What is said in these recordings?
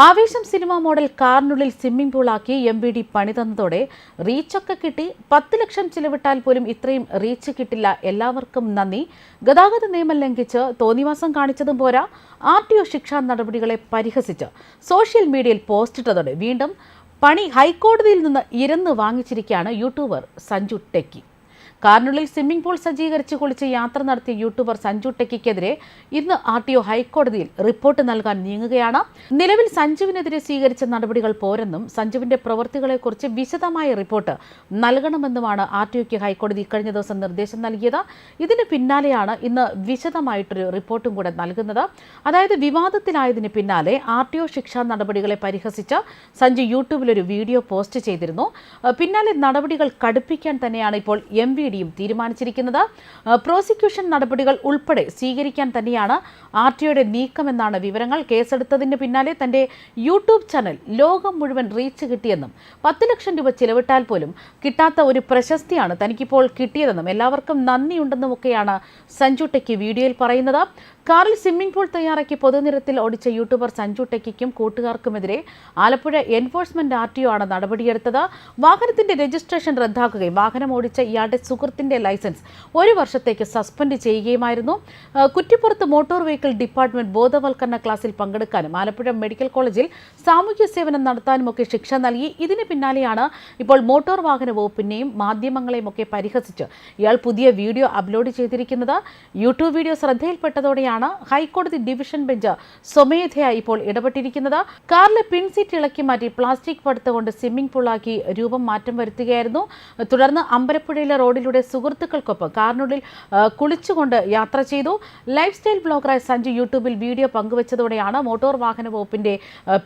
ആവേശം cinema model കാറിനുള്ളിൽ swimming പൂളാക്കി എം ബി ഡി പണി തന്നതോടെ റീച്ചൊക്കെ കിട്ടി. പത്ത് ലക്ഷം ചിലവിട്ടാൽ പോലും ഇത്രയും റീച്ച് കിട്ടില്ല. എല്ലാവർക്കും നന്ദി. ഗതാഗത നിയമം ലംഘിച്ച് തോന്നിവാസം കാണിച്ചതും പോരാ. ആർ ടി ഒ ശിക്ഷാ നടപടികളെ പരിഹസിച്ച് സോഷ്യൽ മീഡിയയിൽ പോസ്റ്റിട്ടതോടെ വീണ്ടും പണി ഹൈക്കോടതിയിൽ നിന്ന് ഇരന്ന് വാങ്ങിച്ചിരിക്കുകയാണ് യൂട്യൂബർ സഞ്ജു ടെക്കി. കാറിനുള്ളിൽ സ്വിമ്മിംഗ് പൂൾ സജ്ജീകരിച്ച് കുളിച്ച് യാത്ര നടത്തിയ യൂട്യൂബർ സഞ്ജു ടെക്കിക്കെതിരെ ഇന്ന് ആർ ടി ഒ ഹൈക്കോടതിയിൽ റിപ്പോർട്ട് നൽകാൻ നീങ്ങുകയാണ്. നിലവിൽ സഞ്ജുവിനെതിരെ സ്വീകരിച്ച നടപടികൾ പോരെന്നും സഞ്ജുവിന്റെ പ്രവൃത്തികളെക്കുറിച്ച് വിശദമായ റിപ്പോർട്ട് നൽകണമെന്നുമാണ് ആർ ടി ഒക്ക് ഹൈക്കോടതി കഴിഞ്ഞ ദിവസം നിർദ്ദേശം നൽകിയത്. ഇതിന് പിന്നാലെയാണ് ഇന്ന് വിശദമായിട്ടൊരു റിപ്പോർട്ടും കൂടെ നൽകുന്നത്. അതായത് വിവാദത്തിലായതിന് പിന്നാലെ ആർ ടി ഒ ശിക്ഷാ നടപടികളെ പരിഹസിച്ച് സഞ്ജു യൂട്യൂബിൽ ഒരു വീഡിയോ പോസ്റ്റ് ചെയ്തിരുന്നു. പിന്നാലെ നടപടികൾ കടുപ്പിക്കാൻ തന്നെയാണ് ഇപ്പോൾ എം വി ഡിയും തീരുമാനിച്ചിരിക്കുന്നത്. പ്രോസിക്യൂഷൻ നടപടികൾ ഉൾപ്പെടെ സ്വീകരിക്കാൻ തന്നെയാണ് ആർ ടിഒയുടെ നീക്കമെന്നാണ് വിവരങ്ങൾ. കേസെടുത്തതിന് പിന്നാലെ തന്റെ യൂട്യൂബ് ചാനൽ ലോകം മുഴുവൻ റീച്ച് കിട്ടിയെന്നും പത്ത് ലക്ഷം രൂപ ചിലവിട്ടാൽ പോലും കിട്ടാത്ത ഒരു പ്രശസ്തിയാണ് തനിക്കിപ്പോൾ കിട്ടിയതെന്നും എല്ലാവർക്കും നന്ദിയുണ്ടെന്നും ഒക്കെയാണ് സഞ്ജു ടെക്കി വീഡിയോയിൽ പറയുന്നത്. കാറിൽ സ്വിമ്മിംഗ് പൂൾ തയ്യാറാക്കി പൊതുനിരത്തിൽ ഓടിച്ച യൂട്യൂബർ സഞ്ജു ടെക്കിക്കും കൂട്ടുകാർക്കുമെതിരെ Alappuzha enforcement R T O ആണ് നടപടിയെടുത്തത്. വാഹനത്തിന്റെ രജിസ്ട്രേഷൻ റദ്ദാക്കുകയും വാഹനം ഓടിച്ച ഇയാളുടെ സുഹൃത്തിന്റെ ലൈസൻസ് ഒരു വർഷത്തേക്ക് സസ്പെൻഡ് ചെയ്യുകയുമായിരുന്നു. കുറ്റിപ്പുറത്ത് മോട്ടോർ വെഹിക്കിൾ ഡിപ്പാർട്ട്മെന്റ് ബോധവൽക്കരണ ക്ലാസ്സിൽ പങ്കെടുക്കാനും ആലപ്പുഴ മെഡിക്കൽ കോളേജിൽ സാമൂഹ്യ സേവനം നടത്താനുമൊക്കെ ശിക്ഷ നൽകി. ഇതിന് പിന്നാലെയാണ് ഇപ്പോൾ മോട്ടോർ വാഹന വകുപ്പിനെയും മാധ്യമങ്ങളെയും ഒക്കെ പരിഹസിച്ച് ഇയാൾ പുതിയ വീഡിയോ അപ്ലോഡ് ചെയ്തിരിക്കുന്നത്. യൂട്യൂബ് വീഡിയോ ശ്രദ്ധയിൽപ്പെട്ടതോടെയാണ് ഹൈക്കോടതി ഡിവിഷൻ ബെഞ്ച് സ്വമേധയാ ഇപ്പോൾ ഇടപെട്ടിരിക്കുന്നത്. കാറിലെ പിൻസീറ്റ് ഇളക്കി മാറ്റി പ്ലാസ്റ്റിക് പടുത്ത കൊണ്ട് സ്വിമ്മിംഗ് പൂളാക്കി രൂപം മാറ്റം വരുത്തുകയായിരുന്നു. തുടർന്ന് അമ്പലപ്പുഴയിലെ റോഡിലൂടെ സുഹൃത്തുക്കൾക്കൊപ്പം കാറിനുള്ളിൽ കുളിച്ചുകൊണ്ട് യാത്ര ചെയ്തു. ലൈഫ് സ്റ്റൈൽ ബ്ലോഗറായ സഞ്ജു യൂട്യൂബിൽ വീഡിയോ പങ്കുവച്ചതോടെയാണ് മോട്ടോർ വാഹന വകുപ്പിന്റെ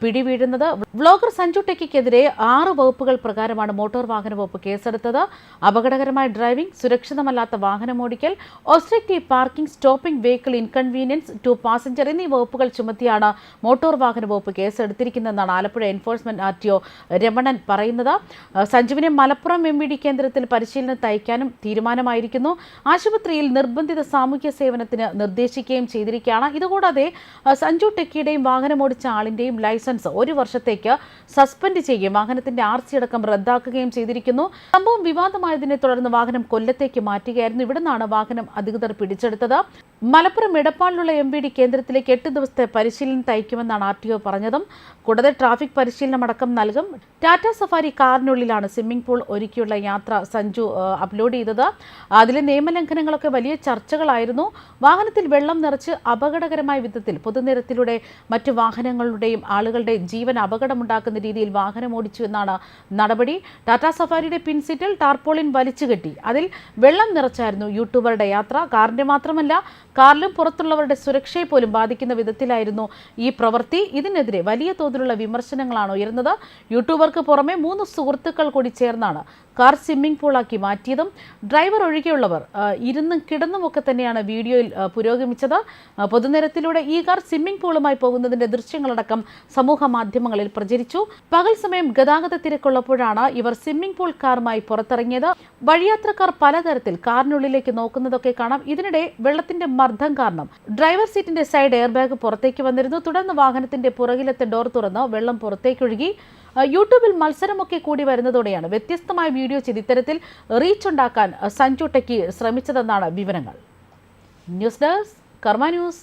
പിടിവീഴുന്നത്. പിടി വീഴുന്നത് വ്ളോഗർ സഞ്ജു ടെക്കിക്കെതിരെ ആറ് വകുപ്പുകൾ പ്രകാരമാണ് മോട്ടോർ വാഹന വകുപ്പ് കേസെടുത്തത്. അപകടകരമായ ഡ്രൈവിംഗ് സുരക്ഷിതമല്ലാത്ത വാഹനമോടിക്കൽ obstructive parking stopping vehicle inconvenience to passenger എന്നീ വകുപ്പുകൾ ചുമത്തിയാണ് മോട്ടോർ വാഹന വകുപ്പ് കേസെടുത്തിരിക്കുന്നതെന്നാണ് Alappuzha enforcement R T O Ramanan പറയുന്നത്. സഞ്ജുവിനെ മലപ്പുറം എം വി ഡി കേന്ദ്രത്തിൽ പരിശീലനം തയ്ക്കാനും തീരുമാനമായിരിക്കുന്നു. ആശുപത്രിയിൽ നിർബന്ധിത സാമൂഹ്യ സേവനത്തിന് നിർദ്ദേശിക്കുകയും ചെയ്തിരിക്കുകയാണ്. ഇതുകൂടാതെ സഞ്ജു ടെക്കിയുടെയും വാഹനമോടിച്ച ആളിന്റെയും ലൈസൻസ് ഒരു വർഷത്തേക്ക് സസ്പെൻഡ് ചെയ്യുകയും വാഹനത്തിന്റെ ആർ സി അടക്കം റദ്ദാക്കുകയും ചെയ്തിരിക്കുന്നു. സംഭവം വിവാദമായതിനെ തുടർന്ന് വാഹനം കൊല്ലത്തേക്ക് മാറ്റുകയായിരുന്നു. ഇവിടെ നിന്നാണ് വാഹനം അധികൃതർ പിടിച്ചെടുത്തത്. മലപ്പുറം ഇടപ്പാളിലുള്ള എം വി ഡി കേന്ദ്രത്തിലേക്ക് എട്ട് ദിവസത്തെ പരിശീലനം തയ്ക്കുമെന്നാണ് ആർ ടി ഒ പറഞ്ഞതും. കൂടാതെ ട്രാഫിക് പരിശീലനം അടക്കം നൽകും. ടാറ്റ സഫാരി കാറിനുള്ളിലാണ് സ്വിമ്മിംഗ് പൂൾ ഒരുക്കിയുള്ള യാത്ര സഞ്ജു അപ്ലോഡ് ചെയ്തത്. അതിലെ നിയമലംഘനങ്ങളൊക്കെ വലിയ ചർച്ചകളായിരുന്നു. വാഹനത്തിൽ വെള്ളം നിറച്ച് അപകടകരമായ വിധത്തിൽ പൊതുനിരത്തിലൂടെ മറ്റു വാഹനങ്ങളുടെയും ആളുകളുടെ ജീവൻ അപകടമുണ്ടാക്കുന്ന രീതിയിൽ വാഹനം ഓടിച്ചു എന്നാണ് നടപടി. ടാറ്റ സഫാരിയുടെ പിൻസീറ്റിൽ ടാർപോളിൻ വലിച്ചു കെട്ടി. അതിൽ വെള്ളം നിറച്ചായിരുന്നു യൂട്യൂബറുടെ യാത്ര. കാറിന്റെ മാത്രമല്ല കാറിലും പുറത്തുള്ളവരുടെ സുരക്ഷയെ പോലും ബാധിക്കുന്ന വിധത്തിലായിരുന്നു ഈ പ്രവൃത്തി. ഇതിനെതിരെ വലിയ തോതിലുള്ള വിമർശനങ്ങളാണ് ഉയർന്നത് യൂട്യൂബർക്ക് പുറമെ മൂന്ന് സുഹൃത്തുക്കൾ കൂടി ചേർന്നാണ് കാർ സ്വിമ്മിംഗ് പൂളാക്കി മാറ്റിയതും. ഡ്രൈവർ ഒഴികെയുള്ളവർ ഇരുന്നും ഇരുന്നും കിടന്നുമൊക്കെ തന്നെയാണ് വീഡിയോയിൽ പുരോഗമിച്ചത്. പൊതുനിരത്തിലൂടെ ഈ കാർ സ്വിമ്മിംഗ് പൂളുമായി പോകുന്നതിന്റെ ദൃശ്യങ്ങളടക്കം സമൂഹ മാധ്യമങ്ങളിൽ പ്രചരിച്ചു. പകൽ സമയം ഗതാഗത തിരക്കുള്ളപ്പോഴാണ് ഇവർ സ്വിമ്മിംഗ് പൂൾ കാറുമായി പുറത്തിറങ്ങിയത്. വഴിയാത്രക്കാർ പലതരത്തിൽ കാറിനുള്ളിലേക്ക് നോക്കുന്നതൊക്കെ കാണാം. ഇതിനിടെ വെള്ളത്തിന്റെ മർദ്ദം കാരണം. ഡ്രൈവർ സീറ്റിന്റെ സൈഡ് എയർ ബാഗ് പുറത്തേക്ക് വന്നിരുന്നു. തുടർന്ന് വാഹനത്തിന്റെ പുറകിലത്തെ ഡോർ തുറന്ന് വെള്ളം പുറത്തേക്കൊഴുകി യൂട്യൂബിൽ മത്സരമൊക്കെ കൂടി വരുന്നതോടെയാണ് വ്യത്യസ്തമായ വീഡിയോ ചെയ്ത് ഇത്തരത്തിൽ റീച്ച് ഉണ്ടാക്കാൻ സഞ്ജു ടെക്കി ശ്രമിച്ചതെന്നാണ് വിവരങ്ങൾ. News desk Karma news.